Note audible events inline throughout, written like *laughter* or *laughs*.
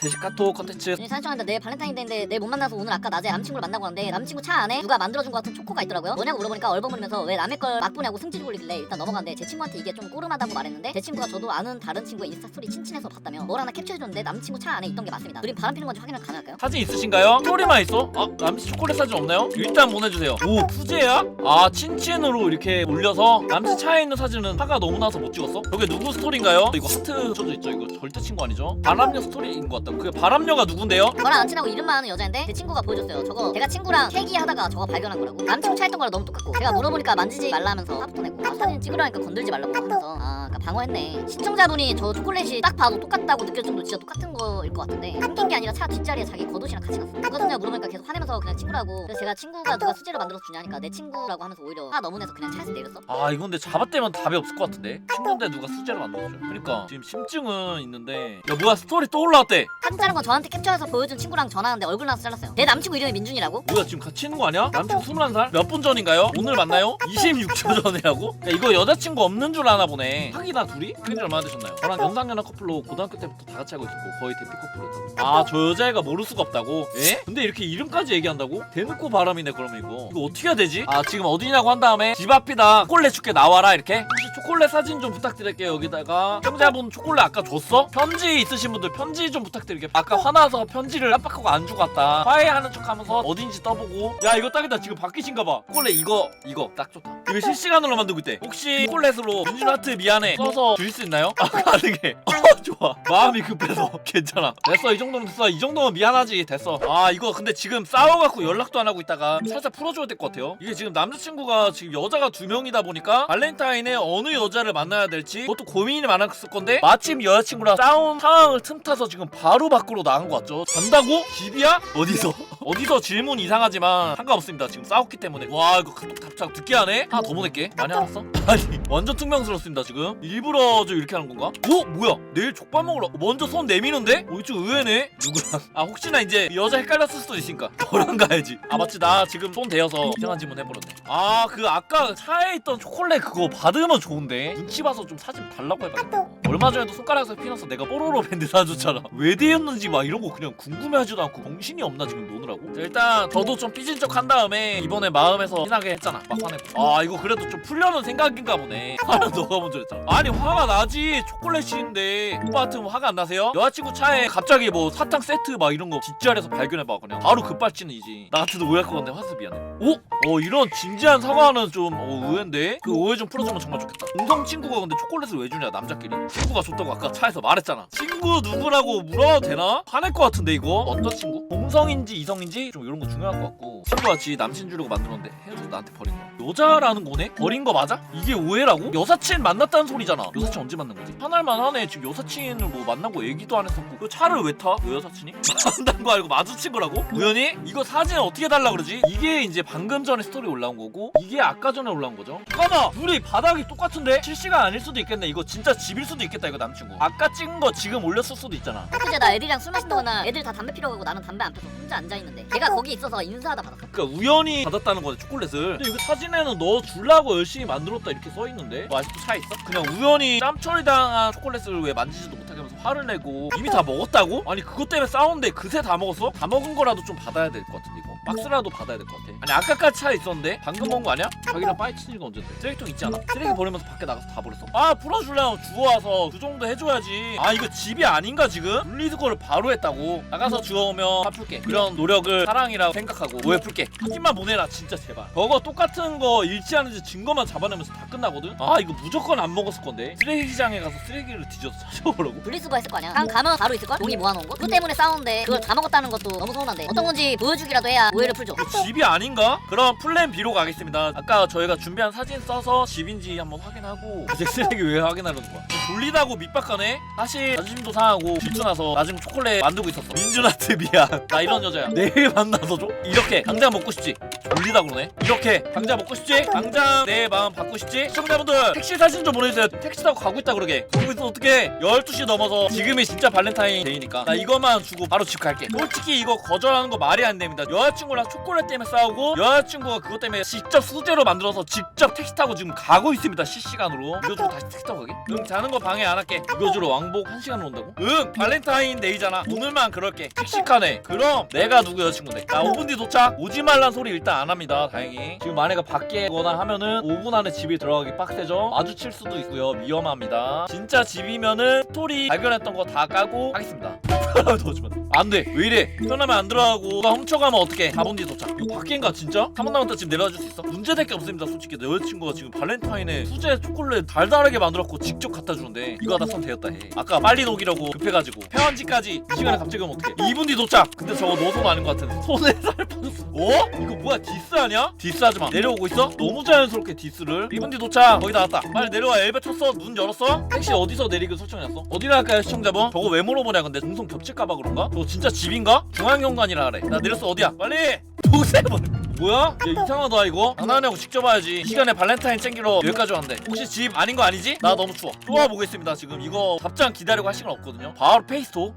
대식 카톡 컨텐츠 준이 사진찍었는데 내일 발렌타인데이인데 내일 못 만나서 오늘 아까 낮에 남친구를 만나고 왔는데 남친구 차 안에 누가 만들어준 것 같은 초코가 있더라고요 뭐냐고 물어보니까 얼버무리면서 왜 남의 걸 맛보냐고 승질 부리길래 일단 넘어갔는데 제 친구한테 이게 좀 꼬름하다고 말했는데 제 친구가 저도 아는 다른 친구의 인스타 스토리 친친해서 봤다며 뭘 하나 캡처해줬는데 남친구 차 안에 있던 게 맞습니다 우린 바람 피는 건지 확인을 가능할까요? 사진 있으신가요? 스토리만 있어? 아 남친 초콜릿 사진 없나요? 일단 보내주세요 오 푸제야? 아 친친으로 이렇게 올려서 남친 차에 있는 사진은 화가 너무 나서 못 찍었어? 여기 누구 스토리인가요? 이거 하트 쳐져 있죠 이거 절대 친구 아니죠? 바람녀 스토리인 것 같다 그 바람녀가 누군데요? 저랑 안 친하고 이름만 아는 여자인데 제 친구가 보여줬어요. 저거 제가 친구랑 태기 하다가 저거 발견한 거라고. 남친구 차 있던 거랑 너무 똑같고. 제가 물어보니까 만지지 말라 하면서 화부터 내고 아, 사진 찍으라니까 건들지 말라고 하면서. 아 그니까 방어했네. 신청자분이 저 초콜릿이 딱 봐도 똑같다고 느낄 정도 진짜 똑같은 거일 것 같은데 숨긴 게 아니라 차 뒷자리에 자기 겉옷이랑 같이 갔어. 누가 샀냐 물어보니까 계속 화내면서 그냥 친구라고. 그래서 제가 친구가 누가 수제로 만들어서 주냐니까 내 친구라고 하면서 오히려 화 너무 내서 그냥 차에서 내렸어. 아 이건 근데 잡아떼면 답이 없을 것 같은데? 친구인데 누가 수제로 만들어줘? 그러니까 지금 심증은 있는데. 야 뭐야 스토리 또 올라왔대 사진 자른 거 저한테 캡처해서 보여준 친구랑 전화하는데 얼굴 나와서 잘랐어요 내 남친구 이름이 민준이라고? 뭐야 지금 같이 있는 거 아니야? 남친 21살? 몇 분 전인가요? 오늘 만나요? 26초 전이라고? 야 이거 여자친구 없는 줄 아나 보네 사귀나 둘이? 사귄 지 얼마나 되셨나요? 저랑 연상연하 커플로 고등학교 때부터 다 같이 하고 있었고 거의 대피 커플이었다고 아저 여자애가 모를 수가 없다고? 예? 근데 이렇게 이름까지 얘기한다고? 대놓고 바람이네 그러면 이거 이거 어떻게 해야 되지? 아 지금 어디냐고 한 다음에 집 앞이다 초콜릿 줄게 나와라 이렇게 혹시 초콜릿 사진 좀 부탁드릴게요 여기다가. 시청자분 초콜릿 아까 줬어? 편지 있으신 분들 편지 좀 부탁드릴게요. 아까 화나서 편지를 깜빡하고 안 주고 왔다. 화해하는 척 하면서 어딘지 떠보고. 야 이거 딱이다. 지금 바뀌신가 봐. 초콜릿 이거 이거. 딱 좋다. 이거 실시간으로 만들고 있대. 혹시 초콜릿으로 민준 하트 미안해. 써서 줄수 있나요? 아 가능해. 어 좋아. 마음이 급해서. *laughs* 괜찮아. 됐어. 이 정도면 됐어. 이 정도면 미안하지. 됐어. 아 이거 근데 지금 싸워갖고 연락도 안 하고 있다가 살짝 풀어줘야 될 것 같아요. 이게 지금 남자친구가 지금 여자가 두 명이다 보니까 발렌타인에 어느 여자를 만나야 될지 그것도 고민이 많았을 건데 마침 여자친구랑 싸운 상황을 틈타서 지금 바로 밖으로 나간 것 같죠 잔다고? 집이야? 어디서? 어디서 질문 이상하지만 상관없습니다. 지금 싸웠기 때문에. 와 이거 카톡 답장 듣게 하네? 하나 더 보낼게. 많이 알았어? 아니 완전 퉁명스럽습니다 지금. 일부러 좀 이렇게 하는 건가? 오 뭐야? 내일 족밥 먹으러 먼저 손 내미는데? 어 이쪽 의외네. 누구랑? 아 혹시나 이제 여자 헷갈렸을 수도 있으니까. 너랑 가야지. 아 맞지 나 지금 손 대어서 이상한 질문 해버렸네. 아 그 아까 차에 있던 초콜릿 그거 받으면 좋은데? 눈치 봐서 좀 사진 달라고 해봐야겠다 얼마 전에도 손가락에서 피나서 내가 뽀로로 밴드 사줬잖아 왜 대였는지 막 이런 거 그냥 궁금해하지도 않고 정신이 없나 지금 노느라고? 자, 일단 저도 좀 삐진 척 한 다음에 이번에 마음에서 피나게 했잖아. 막 화내고. 아 이거 그래도 좀 풀려는 생각인가 보네. 화는 *laughs* 너가 먼저 했잖아. 아니 화가 나지. 초콜릿인데. 오빠 같으면 화가 안 나세요? 여자친구 차에 갑자기 뭐 사탕 세트 막 이런 거 뒷자리에서 발견해봐 그냥. 바로 급발진이지. 나 같아도 오해할 것 같네 화수 미안해. 오? 어 이런 진지한 사과는 좀 어, 의외인데? 그 오해 좀 풀어주면 정말 좋겠다. 동성 친구가 근데 초콜릿을 왜 주냐 남자끼리 친구가 줬다고 아까 차에서 말했잖아 친구 누구라고 물어도 되나? 화낼 것 같은데 이거 어떤 친구? 동성인지 이성인지 좀 이런 거 중요할 것 같고 친구가 지 남친 주려고 만들었는데 헤어져서 나한테 버린 거야 여자라는 거네? 버린 거 맞아? 이게 오해라고? 여사친 만났다는 소리잖아 여사친 언제 만난 거지? 화날만 하네 지금 여사친을 뭐 만나고 얘기도 안 했었고 그 차를 왜 타? 왜 여사친이? *laughs* 만난 거 알고 마주친 거라고? 우연히? 이거 사진 어떻게 달라 그러지? 이게 이제 방금 전에 스토리 올라온 거고 이게 아까 전에 올라온 거죠 잠깐만 둘이 바닥이 똑같은데? 실시간 아닐 수도 있겠네 이거 진짜 집일 수도 있겠 다 이거 남친구 아까 찍은 거 지금 올렸을 수도 있잖아 그제 나 애들이랑 술 마신다거나 애들 다 담배 피러 가고 나는 담배 안 펴서 혼자 앉아 있는데 걔가 거기 있어서 인사하다 받았어. 그러니까 우연히 받았다는 거네 초콜릿을 근데 이거 사진에는 너 줄라고 열심히 만들었다 이렇게 써 있는데 뭐 아직도 차 있어? 그냥 우연히 짬 처리 당한 초콜릿을 왜 만지지도 못하게 하면서 화를 내고 이미 다 먹었다고? 아니 그것 때문에 싸웠는데 그새 다 먹었어? 다 먹은 거라도 좀 받아야 될 것 같은데 이거 박스라도 받아야 될 것 같아. 아니 아까까지 차에 있었는데? 방금 먹은 거 아니야? 자기랑 빠이 친지가 언젠데? 쓰레기통 있지 않아? 쓰레기 버리면서 밖에 나가서 다 버렸어. 아 풀어주려면 주워와서. 그 정도 해줘야지. 아 이거 집이 아닌가 지금? 분리수거를 바로 했다고. 나가서 주워오면 화풀게. 그런 노력을 사랑이라고 생각하고. 오해 풀게. 사진만 보내라 진짜 제발. 저거 똑같은 거 일치하는지 증거만 잡아내면서 다 끝나거든? 아 이거 무조건 안 먹었을 건데. 쓰레기장에 가서 쓰레기를 뒤져서 *laughs* 찾아보라고? 분리수거 했을 거 아니야. 강 가면 바로 있을 걸. 종이 모아놓은 거. 그것 때문에 싸우는데 그걸 다 먹었다는 것도 너무 서운한데. 어떤 건지 보여주기라도 해야 오해를 풀죠. 이거 집이 아닌가? 그럼 플랜 B로 가겠습니다. 아까 저희가 준비한 사진 써서 집인지 한번 확인하고 이제 쓰레기 왜 확인하려는 거야? 졸리다고 밑박가네? 사실 자존심도 상하고 질투 나서 나중 초콜릿 만들고 있었어. 민준아트 *laughs* 미안. 나 이런 여자야. 내일 만나서 줘? 이렇게 당장 먹고 싶지? 졸리다 그러네 이렇게 당장 먹고 싶지? 당장 내 마음 받고 싶지? 시청자분들 택시 사진 좀 보내주세요 택시 타고 가고 있다 그러게 그러고 있어 어떡해 12시 넘어서 지금이 진짜 발렌타인 데이니까 나 이것만 주고 바로 집 갈게 솔직히 이거 거절하는 거 말이 안 됩니다 여자 친구랑 초콜릿 때문에 싸우고 여자친구가 그것 때문에 직접 수제로 만들어서 직접 택시 타고 지금 가고 있습니다 실시간으로. 이거 주고 다시 택시 타고 가게? 응 자는 거 방해 안 할게. 이거 주러 왕복 1시간으로 온다고? 응 발렌타인 데이잖아. 오늘만 그럴게. 씩씩하네 그럼 내가 누구 여자친구인데? 나 5분 뒤 도착? 오지 말란 소리 일단 안 합니다. 다행히. 지금 만약에 밖에거나 하면은 5분 안에 집에 들어가기 빡세죠? 마주칠 수도 있고요. 위험합니다. 진짜 집이면은 스토리 발견했던 거 다 까고 하겠습니다 *laughs* 넣어주면 안돼 왜 이래 편하면 안 들어가고 누가 훔쳐가면 어떡해 4분 뒤 도착 이거 밖인가 진짜? 한번 남았다 지금 내려와줄 수 있어? 문제될 게 없습니다 솔직히 내 여자친구가 지금 발렌타인에 수제 초콜릿 달달하게 만들었고 직접 갖다 주는데 이거 하다 손 대었다 해 아까 빨리 녹이려고 급해가지고 평안지까지 이 시간에 갑자기 오면 어떡해 2분 뒤 도착 근데 저거 너손 아닌 것 같은데 손에 살 빠졌어 어? 이거 뭐야 디스 아니야? 디스 하지 마 내려오고 있어? 너무 자연스럽게 디스를 2분 뒤 도착 거의 다 왔다 빨리 내려와 엘베 탔어 문 열었어? 택시 어디서 내리기로 설정했어? 어디로 갈까요 시청자분? 저거 왜 물어보냐 근데 동선 겹칠까봐 그런가? 저거 진짜 집인가? 중앙현관이라 그래. 나 내렸어. 어디야? 빨리! 동생 뭐 뭐야? 야 이상하다 이거. 장난하냐고 직접 와야지. 시간에 발렌타인 챙기러 여기까지 왔는데. 혹시 집 아닌 거 아니지? 나 너무 추워. 또 와보겠습니다 지금. 이거 답장 기다리고 할 시간 없거든요. 바로 페이스톡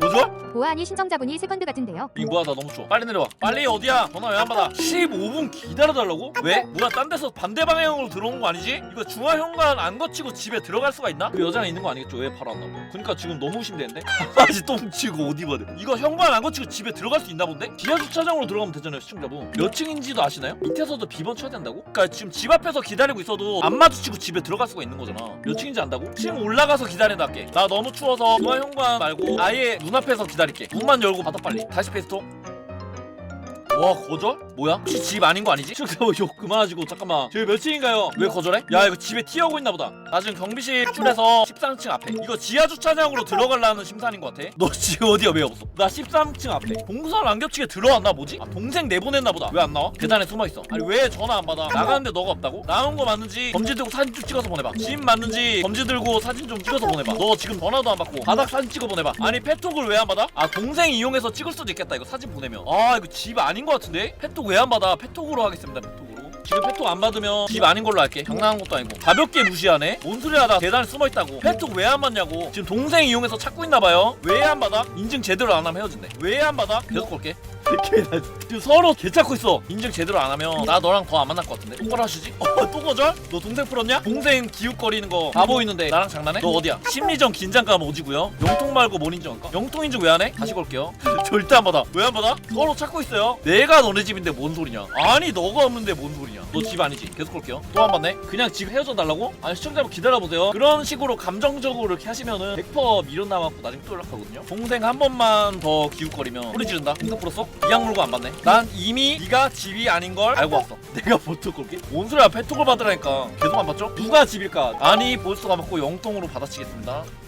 도저? 보아하니 신청자분이 세컨드 같은데요. 이 뭐야 나 너무 추워 빨리 내려와 빨리 어디야 전화 왜 안 받아 15분 기다려달라고? 왜? 뭐야 딴 데서 반대 방향으로 들어온 거 아니지? 이거 중화현관 안 거치고 집에 들어갈 수가 있나? 그 여자가 있는 거 아니겠죠 왜 바로 안 나오고 그니까 지금 너무 의심되는데? *laughs* 강아지 똥 치고 옷 입어야 돼 이거 현관 안 거치고 집에 들어갈 수 있나 본데? 지하 주차장으로 들어가면 되잖아요 시청자분 몇 층인지도 아시나요? 밑에서도 비번 쳐야 된다고? 그니까 지금 집 앞에서 기다리고 있어도 안 마주치고 집에 들어갈 수가 있는 거잖아 몇 층인지 안다고? 층 올라가서 기다린다 할게 나 너무 추워서 중화현관 말고 아예 눈앞에서 기다릴게. 문만 열고 받아 빨리. 다시 페이스톡 와 거절? 뭐야? 혹시 집 아닌 거 아니지? 잠깐만 욕 그만하시고 잠깐만 저희 몇 층인가요? 왜 거절해? 야 이거 집에 튀어오고 있나 보다 나 지금 경비실 출에서 13층 앞에 이거 지하 주차장으로 들어가려는 심산인 것 같아 너 지금 어디야 왜 없어? 나 13층 앞에 동선 안 겹치게 들어왔나 뭐지? 아 동생 내보냈나 보다 왜 안 나와? 계단에 숨어있어 아니 왜 전화 안 받아 나가는데 너가 없다고? 나온 거 맞는지 검지 들고 사진 좀 찍어서 보내봐 집 맞는지 검지 들고 사진 좀 찍어서 보내봐 너 지금 전화도 안 받고 바닥 사진 찍어 보내봐 아니 페톡을 왜 안 받아? 아 동생 이용해서 찍을 수도 있겠다 이거 사진 보내면 아 이거 집 아닌 것 같은데? 페톡 왜안 받아? 페톡으로 하겠습니다 페톡으로. 지금 페톡 안 받으면 집 아닌 걸로 할게. 장난한 것도 아니고. 가볍게 무시하네. 뭔 소리 하다 계단에 숨어있다고. 페톡 왜 안 받냐고. 지금 동생 이용해서 찾고 있나봐요. 왜 안 받아? 인증 제대로 안 하면 헤어진대. 왜 안 받아? 계속 걸게 지금 서로 개 찾고 있어 인증 제대로 안 하면 나 너랑 더 안 만날 것 같은데 똑바로 하시지? 어, 또 거절? 너 동생 풀었냐? 동생 기웃거리는 거 다 보이는데 나랑 장난해? 너 어디야? 심리전 긴장감 오지고요 영통 말고 뭔 인증 할까? 영통 인증 왜 안 해? 다시 걸게요 *laughs* 절대 안 받아 왜 안 받아? 서로 찾고 있어요 내가 너네 집인데 뭔 소리냐 아니 너가 없는데 뭔 소리냐 너 집 아니지? 계속 걸게요 또 안 받네? 그냥 집 헤어져 달라고? 아니 시청자분 기다려보세요 그런 식으로 감정적으로 이렇게 하시면은 100% 미련 남았고 나중에 또 연락하거든요 동생 한 번만 더 기웃거리면 소리 지른다 동생 풀었어? 이양 물고 안 받네 난 이미 네가 집이 아닌 걸 알고 왔어 *laughs* 내가 보톡 걸게 뭔 소리야 페톡을 받으라니까 계속 안 받죠? 누가 집일까? 아니 보스가 받고 영통으로 받아치겠습니다 *laughs*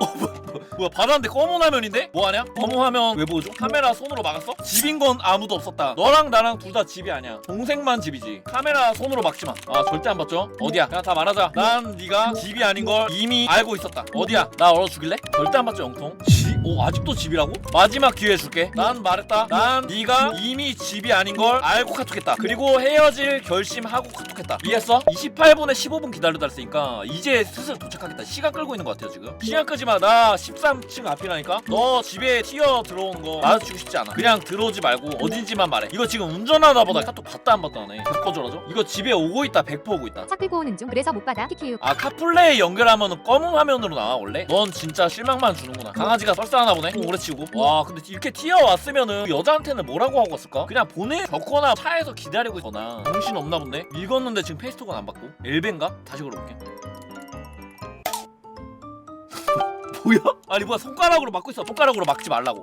어, 뭐야, 뭐야, 뭐야 받았는데 검은 화면인데? 뭐하냐? 검은 화면 왜 보여줘? 카메라 손으로 막았어? 집인 건 아무도 없었다 너랑 나랑 둘 다 집이 아니야 동생만 집이지 카메라 손으로 막지마 아 절대 안 받죠? 어디야? 그냥 다 말하자 난 네가 집이 아닌 걸 이미 알고 있었다 어디야? 나 얼어 죽일래? 절대 안 받죠 영통 지? 오 아직도 집이라고? 마지막 기회 줄게. 난 말했다. 난 네가 이미 집이 아닌 걸 알고 카톡했다. 그리고 헤어질 결심하고 카톡했다. 이해했어? 28분에 15분 기다려달랬으니까 이제 슬슬 도착하겠다. 시간 끌고 있는 것 같아요 지금. 시간 끄지마. 나 13층 앞이라니까? 너 집에 튀어 들어오는 거 마주치고 싶지 않아. 그냥 들어오지 말고 어딘지만 말해. 이거 지금 운전하다 보다 카톡 봤다 안 봤다 하네 거절하죠? 이거 집에 오고 있다 100% 오고 있다. 차 끌고 오는 중. 그래서 못 받아. 키키우. 아 카플레이 연결하면 검은 화면으로 나와 원래? 넌 진짜 실망만 주는구나. 강아지가 썰싸 하나 보네 좀 오래 치우고 와 근데 이렇게 튀어왔으면은 그 여자한테는 뭐라고 하고 왔을까? 그냥 보내 적거나 차에서 기다리고 있거나 정신 없나 본데? 읽었는데 지금 페이스톡은 안 받고 엘벤가? 다시 걸어볼게 *laughs* 뭐야? 아니 뭐야 손가락으로 막고 있어 손가락으로 막지 말라고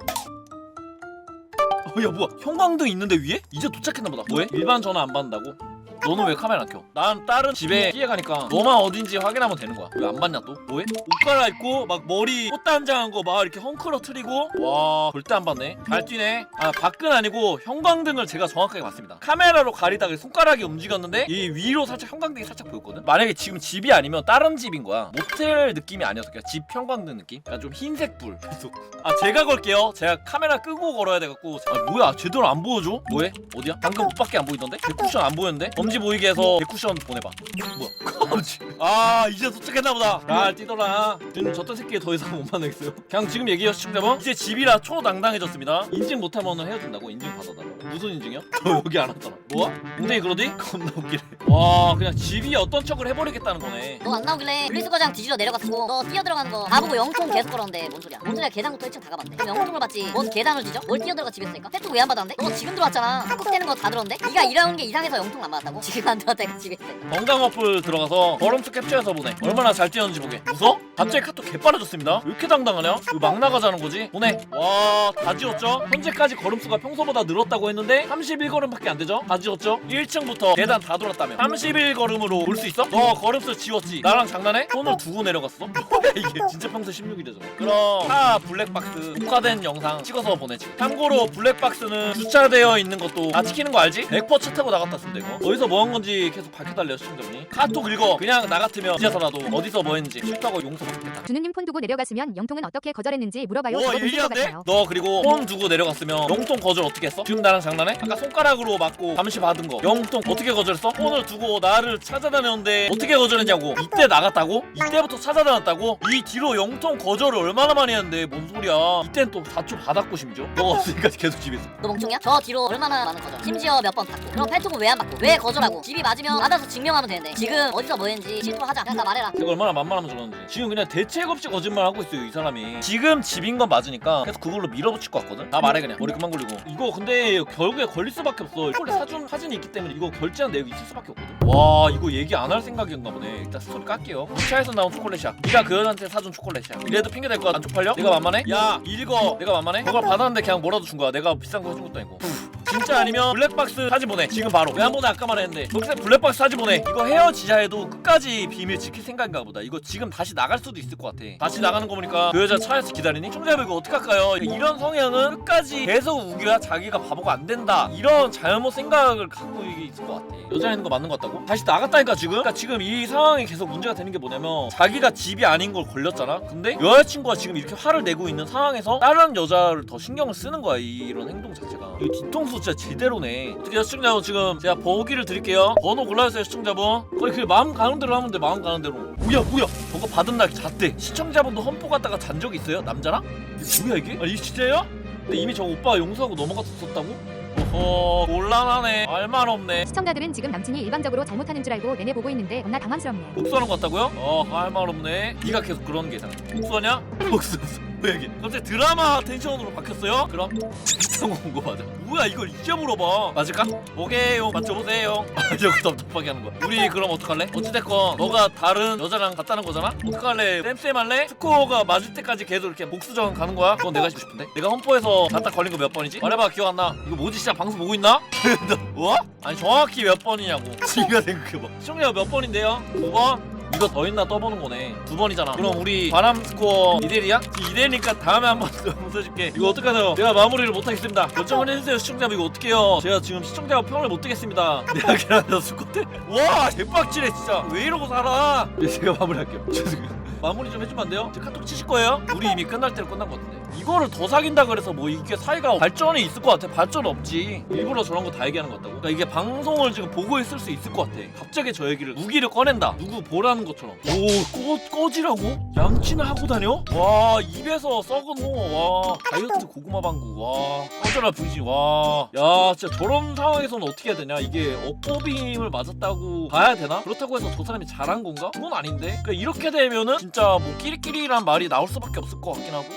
어 야 뭐야 형광등 있는데 위에? 이제 도착했나 보다 뭐해? 일반 전화 안 받는다고? 너는 왜 카메라 안 켜? 난 다른 집에 피해가니까 너만 어딘지 확인하면 되는 거야 왜 안 봤냐 또? 뭐해? 옷 갈아입고 막 머리 꽃단장한 거 막 이렇게 헝클어트리고 와 절대 안 봤네 잘 뛰네 아 밖은 아니고 형광등을 제가 정확하게 봤습니다 카메라로 가리다가 손가락이 움직였는데 이 위로 살짝 형광등이 살짝 보였거든 만약에 지금 집이 아니면 다른 집인 거야 모텔 느낌이 아니어서 그냥 집 형광등 느낌? 약간 좀 흰색 불 계속 아 제가 걸게요 제가 카메라 끄고 걸어야 돼갖고 아 뭐야 제대로 안 보여줘? 뭐해? 어디야? 방금 옷밖에 안 보이던데? 데쿠션 안 보였는데? 엄지 보이게 해서 데쿠션 보내봐. 뭐야? 엄지 *laughs* 아 이제 도착했나 보다. 잘 뛰더라. 지금 저딴 새끼에 더 이상 못 만나겠어요. 그냥 지금 얘기해요 시청자분. 이제 집이라 초당당해졌습니다. 인증 못하면 헤어진다고 인증 받아달라고. 무슨 인증이야? *laughs* 저 여기 안 왔잖아. 뭐야? 웅댕이 그러디? 겁나 웃기네. 와 그냥 집이 어떤 척을 해버리겠다는 거네. 너 안 나오길래 분리수거장 뒤지러 내려갔고 너 뛰어들어가는 거 가보고 영통 계속 걸었는데 뭔 소리야? 뭔 소리야? 계단부터 1층 다 가봤는데 그럼 영통을 봤지. 뭔 계단을 뒤져? 뭘 뛰어들어가 집에 있으니까? 팩도 왜안 받았는데? 너 지금 들어왔잖아. 되는 거 다 들었는데? 네가 일하는 게 이상해서 영통 안 받았다고? 지금 안 들어왔다니까 집에 있으니까 *laughs* 건강 어플 들어가서 걸음수 캡처해서 보내 얼마나 잘 뛰었는지 보게 웃어? 갑자기 카톡 개빠르졌습니다 왜 이렇게 당당하냐? 이거 막 나가자는 거지? 보내 와 다 지웠죠? 현재까지 걸음수가 평소보다 늘었다고 했는데 31걸음밖에 안 되죠? 다 지웠죠? 1층부터 계단 다 돌았다며 31걸음으로 올 수 있어? 너 걸음수 지웠지? 나랑 장난해? 손을 두고 내려갔어? *laughs* 이게 진짜 평소 16이래잖아 그럼 차 블랙박스 녹화된 영상 찍어서 보내지 참고로 블랙박스는 주차되어 있는 것도 다 찍히는 거 알지? 100%차 타고 나갔다 쓰면 되고 어디서 뭐한 건지 계속 밝혀달래요 시청자분이 카톡 읽어 그냥 나 같으면 뒤져서라도 어디서 뭐 했는지 싫다고 용서받겠다 주누님 폰 두고 내려갔으면 영통은 어떻게 거절했는지 물어봐요. 와 저도 보실 것 예리한데? 같아요. 너 그리고 폰 두고 내려갔으면 영통 거절 어떻게 했어? 지금 나랑 장난해? 아까 손가락으로 맞고 감시 받은 거 영통 어떻게 거절했어? 폰을 두고 나를 찾아다녔는데 어떻게 거절했냐고 이때 나갔다고? 이때부터 찾아다녔다고? 이 뒤로 영통 거절을 얼마나 많이 했는데 뭔 소리야 이땐 또 사초 받았고 심지어 너가 없으니까 계속 집에 있어 너 멍청이야? 저 뒤로 얼마나 많은 거절 심지어 몇 번 받고 그럼 팔통은 왜 안 받고 왜 거절하고. 집이 맞으면 받아서 증명하면 되는데. 지금 어디서 뭐 했는지 실토 하자. 그냥 다 말해라. 내가 얼마나 만만하면 저러는지. 지금 그냥 대책 없이 거짓말 하고 있어요 이 사람이. 지금 집인 건 맞으니까 계속 그걸로 밀어붙일 것 같거든? 나 말해 그냥. 머리 그만 굴리고. 이거 근데 결국에 걸릴 수밖에 없어. 초콜릿 사준 사진이 있기 때문에 이거 결제한 내역이 있을 수밖에 없거든? 와 이거 얘기 안 할 생각이었나 보네. 일단 스토리 깎게요. 차에서 나온 초콜릿이야. 네가 그 여자한테 사준 초콜릿이야. 이래도 핑계 댈 거야 안 쪽팔려? 내가 만만해? 야 읽어. 내가 만만해? 그걸 받았는데 그냥 뭐라도 준 거야. 내가 비싼 거 해준 것도 아니고 진짜 아니면 블랙박스 사진 보내. 지금 바로. 왜 한 번에 아까 말했는데. 여기서 블랙박스 사진 보내. 이거 헤어지자 해도 끝까지 비밀 지킬 생각인가 보다. 이거 지금 다시 나갈 수도 있을 것 같아. 다시 나가는 거 보니까. 그 여자 차에서 기다리니? 청자분 이거 어떡할까요? 이런 성향은 끝까지 계속 우겨야 자기가 바보가 안 된다. 이런 잘못 생각을 갖고 있을 것 같아. 여자 있는 거 맞는 것 같다고? 다시 나갔다니까 지금? 그러니까 지금 이 상황이 계속 문제가 되는 게 뭐냐면 자기가 집이 아닌 걸 걸렸잖아? 근데 여자친구가 지금 이렇게 화를 내고 있는 상황에서 다른 여자를 더 신경을 쓰는 거야 이- 이런 행동 자체가. 이 뒤통수 진짜 제대로네 어떻게 시청자분 지금 제가 보기를 드릴게요 번호 골라주세요 시청자분 거의 그 마음 가는 대로 하면 돼 마음 가는 대로 뭐야 뭐야 저거 받은 날 잤대 시청자분도 험포 갔다가 잔 적이 있어요 남자랑? 이게 뭐야 이게? 아 이게 진짜예요? 근데 이미 저 오빠가 용서하고 넘어갔었다고? 어허 곤란하네 알말 없네 시청자들은 지금 남친이 일방적으로 잘못하는 줄 알고 내내 보고 있는데 겁나 당황스럽네. 복수하는 것 같다고요? 어, 할말 없네. 네가 계속 그런 게 이상해. 복수하냐? 복수. 왜 이게? 갑자기 드라마 텐션으로 바뀌었어요? 그럼 비슷한 거온거 맞아. 뭐야 이걸 이제 물어봐. 맞을까? 오게요. 맞춰보세요. 아, 이거 답답하게 하는 거야. 우리 그럼 어떡할래? 어찌됐건 너가 다른 여자랑 갔다는 거잖아? 어떡할래? 쌤쌤 할래? 스코어가 맞을 때까지 계속 이렇게 복수전 가는 거야? 그건 내가 해주고 싶은데? 내가 험포에서 갔다 걸린 거 몇 번이지? 말해봐 기억 안 나. 이거 뭐지? 진짜 방송 보고 있나? *laughs* 너 뭐? 아니 정확히 몇 번이냐고. *laughs* 지가 생각해봐. 시청자가 몇 번인데요? 두 번? 이거 더 있나 떠보는 거네. 두 번이잖아. 그럼 우리 바람 스코어 2대1이야? 2대1이니까 다음에 한번더 웃어줄게. 이거 어떡하나요? 내가 마무리를 못하겠습니다. 결정을 해주세요 시청자분 이거 어떡해요? 제가 지금 시청자가 평을 못 듣겠습니다. *laughs* 내가 걔한테 스코트 와 개빡치네 진짜. 왜 이러고 살아? 네, 제가 마무리할게요. *laughs* 죄송해요. 마무리 좀 해주면 안 돼요? 제 카톡 치실 거예요? 우리 이미 끝날 때로 끝난 것 같은데 이거를 더 사귄다 그래서 뭐 이게 사이가 발전이 있을 것 같아. 발전 없지. 일부러 저런 거 다 얘기하는 것 같다고. 그러니까 이게 방송을 지금 보고 있을 수 있을 것 같아. 갑자기 저 얘기를 무기를 꺼낸다. 누구 보라는 것처럼. 오 꺼, 꺼지라고? 양치는 하고 다녀? 와 입에서 썩은 홍어. 와. 다이어트 고구마 방구. 와. 꺼져라 병신 와야 진짜 저런 상황에서는 어떻게 해야 되냐? 이게 업보빔을 맞았다고 봐야 되나? 그렇다고 해서 저 사람이 잘한 건가? 그건 아닌데. 그러니까 이렇게 되면은 진짜 뭐 끼리끼리란 말이 나올 수밖에 없을 것 같긴 하고